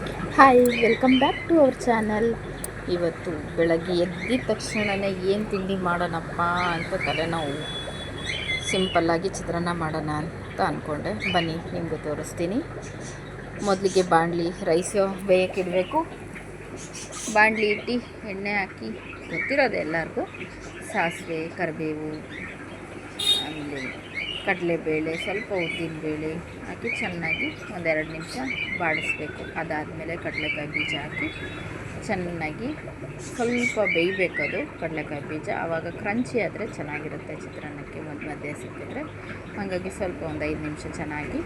Hi welcome back to our channel ಇವತ್ತು ಬೆಳಗ್ಗೆ ಎದ್ದಿದ ತಕ್ಷಣನೇ ಏನು ತಿಂಡಿ ಮಾಡೋಣಪ್ಪ ಅಂತ ತಲೆನೋವು. ಸಿಂಪಲ್ಲಾಗಿ ಚಿತ್ರಾನ್ನ ಮಾಡೋಣ ಅಂತ ಅಂದ್ಕೊಂಡೆ ಬನ್ನಿ, ನಿಮಗೆ ತೋರಿಸ್ತೀನಿ. ಮೊದಲಿಗೆ ಬಾಣಲಿ ರೈಸ್ ಬೇಯಕ್ಕಿಡಬೇಕು ಬಾಣಲಿ ಇಟ್ಟು ಎಣ್ಣೆ ಹಾಕಿ, ಗೊತ್ತಿರೋದು ಎಲ್ಲರಿಗೂ? ಸಾಸಿವೆ, ಕರಿಬೇವು ಕಡಲೆಬೇಳೆ, ಸ್ವಲ್ಪ ಉದ್ದಿನಬೇಳೆ ಹಾಕಿ ಚೆನ್ನಾಗಿ ಒಂದೆರಡು ನಿಮಿಷ ಬಾಡಿಸ್ಬೇಕು. ಅದಾದಮೇಲೆ ಕಡಲೆಕಾಯಿ ಬೀಜ ಹಾಕಿ ಚೆನ್ನಾಗಿ ಸ್ವಲ್ಪ ಬೇಯಬೇಕದು ಕಡಲೆಕಾಯಿ ಬೀಜ. ಆವಾಗ ಕ್ರಂಚಿ ಆದರೆ ಚೆನ್ನಾಗಿರುತ್ತೆ ಚಿತ್ರಾನ್ನಕ್ಕೆ ಮಧ್ಯ ಮಧ್ಯೆ ಸಿಕ್ಕಿದ್ರೆ. ಹಾಗಾಗಿ ಸ್ವಲ್ಪ ಒಂದು ಐದು ನಿಮಿಷ ಚೆನ್ನಾಗಿ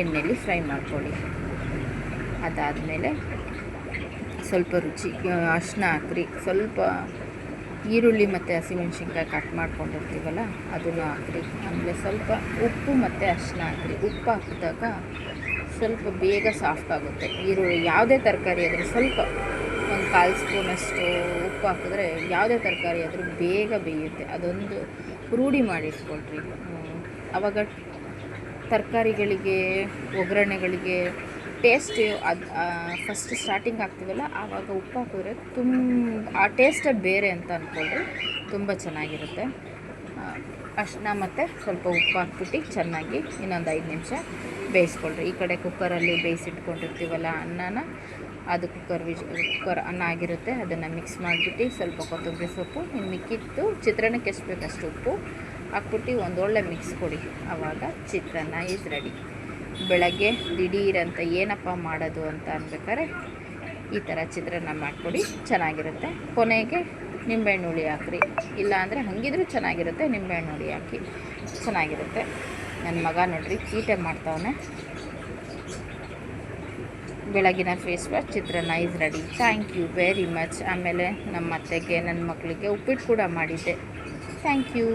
ಎಣ್ಣೆಯಲ್ಲಿ ಫ್ರೈ ಮಾಡ್ಕೊಳ್ಳಿ. ಅದಾದಮೇಲೆ ಸ್ವಲ್ಪ ರುಚಿ ಅರಿಶಿನ ಹಾಕ್ರಿ. ಸ್ವಲ್ಪ ಈರುಳ್ಳಿ ಮತ್ತು ಹಸಿಮೆಣ್ಸಿನ್ಕಾಯಿ ಕಟ್ ಮಾಡ್ಕೊಂಡಿರ್ತೀವಲ್ಲ, ಅದನ್ನು ಹಾಕ್ರಿ. ಆಮೇಲೆ ಸ್ವಲ್ಪ ಉಪ್ಪು ಮತ್ತು ಅರಿಶಿನ ಹಾಕ್ರಿ. ಉಪ್ಪು ಹಾಕಿದಾಗ ಸ್ವಲ್ಪ ಬೇಗ ಸಾಫ್ಟ್ ಆಗುತ್ತೆ. ಈರುಳ್ಳಿ ಯಾವುದೇ ತರಕಾರಿ ಆದರೂ ಸ್ವಲ್ಪ ಒಂದು ಕಾಲು ಸ್ಪೂನಷ್ಟು ಉಪ್ಪು ಹಾಕಿದ್ರೆ ಯಾವುದೇ ತರಕಾರಿ ಆದರೂ ಬೇಗ ಬೇಯುತ್ತೆ. ಅದೊಂದು ರೂಢಿ ಮಾಡಿಟ್ಕೊಳ್ರಿ. ಆವಾಗ ತರಕಾರಿಗಳಿಗೆ, ಒಗ್ಗರಣೆಗಳಿಗೆ ಟೇಸ್ಟ್ ಅದು ಫಸ್ಟ್ ಸ್ಟಾರ್ಟಿಂಗ್ ಆಗ್ತೀವಲ್ಲ ಆವಾಗ ಉಪ್ಪು ಹಾಕಿದ್ರೆ ತುಂಬ, ಆ ಟೇಸ್ಟೇ ಬೇರೆ ಅಂತ ಅಂದ್ಕೊಂಡ್ರೆ ತುಂಬ ಚೆನ್ನಾಗಿರುತ್ತೆ. ಅರ್ಶಿನ ಮತ್ತು ಸ್ವಲ್ಪ ಉಪ್ಪು ಹಾಕ್ಬಿಟ್ಟು ಚೆನ್ನಾಗಿ ಇನ್ನೊಂದು ಐದು ನಿಮಿಷ ಬೇಯಿಸ್ಕೊಳ್ರಿ. ಈ ಕಡೆ ಕುಕ್ಕರಲ್ಲಿ ಬೇಯಿಸಿಟ್ಕೊಂಡಿರ್ತೀವಲ್ಲ ಅನ್ನನ, ಅದು ಕುಕ್ಕರ್ ವಿಜ್ ಕುಕ್ಕರ್ ಅನ್ನ ಆಗಿರುತ್ತೆ, ಅದನ್ನು ಮಿಕ್ಸ್ ಮಾಡಿಬಿಟ್ಟು ಸ್ವಲ್ಪ ಕೊತ್ತಂಬರಿ ಸೊಪ್ಪು ಇನ್ನು ಮಿಕ್ಕಿತ್ತು ಚಿತ್ರಾನ್ನಕ್ಕೆ ಎಷ್ಟು ಬೇಕಷ್ಟು ಉಪ್ಪು ಹಾಕ್ಬಿಟ್ಟು ಒಂದೊಳ್ಳೆ ಮಿಕ್ಸ್ ಕೊಡಿ. ಆವಾಗ ಚಿತ್ರಾನ್ನ ಈಸ್ ರೆಡಿ ಬೆಳಗ್ಗೆ ದಿಢೀರಂತ ಏನಪ್ಪ ಮಾಡೋದು ಅಂತ ಅನ್ಬೇಕಾದ್ರೆ ಈ ಥರ ಚಿತ್ರಾನ್ನ ಮಾಡಿಕೊಡಿ, ಚೆನ್ನಾಗಿರುತ್ತೆ. ಕೊನೆಗೆ ನಿಂಬೆಹಣ್ಣು ಹುಳಿ ಹಾಕ್ರಿ. ಇಲ್ಲ ಅಂದರೆ ಹಂಗಿದ್ರೂ ಚೆನ್ನಾಗಿರುತ್ತೆ ನಿಂಬೆಹಣ್ಣು ಹುಳಿ ಹಾಕಿ ಚೆನ್ನಾಗಿರುತ್ತೆ. ನನ್ನ ಮಗ ನೋಡ್ರಿ ಚೀಟೆ ಮಾಡ್ತಾವನೆ. ಬೆಳಗಿನ face wash chitranna is ready thank you very much ಆಮೇಲೆ ನಮ್ಮ ಅತ್ತೆಗೆ ನನ್ನ ಮಕ್ಕಳಿಗೆ ಉಪ್ಪಿಟ್ಟು ಕೂಡ ಮಾಡಿದ್ದೆ. Thank you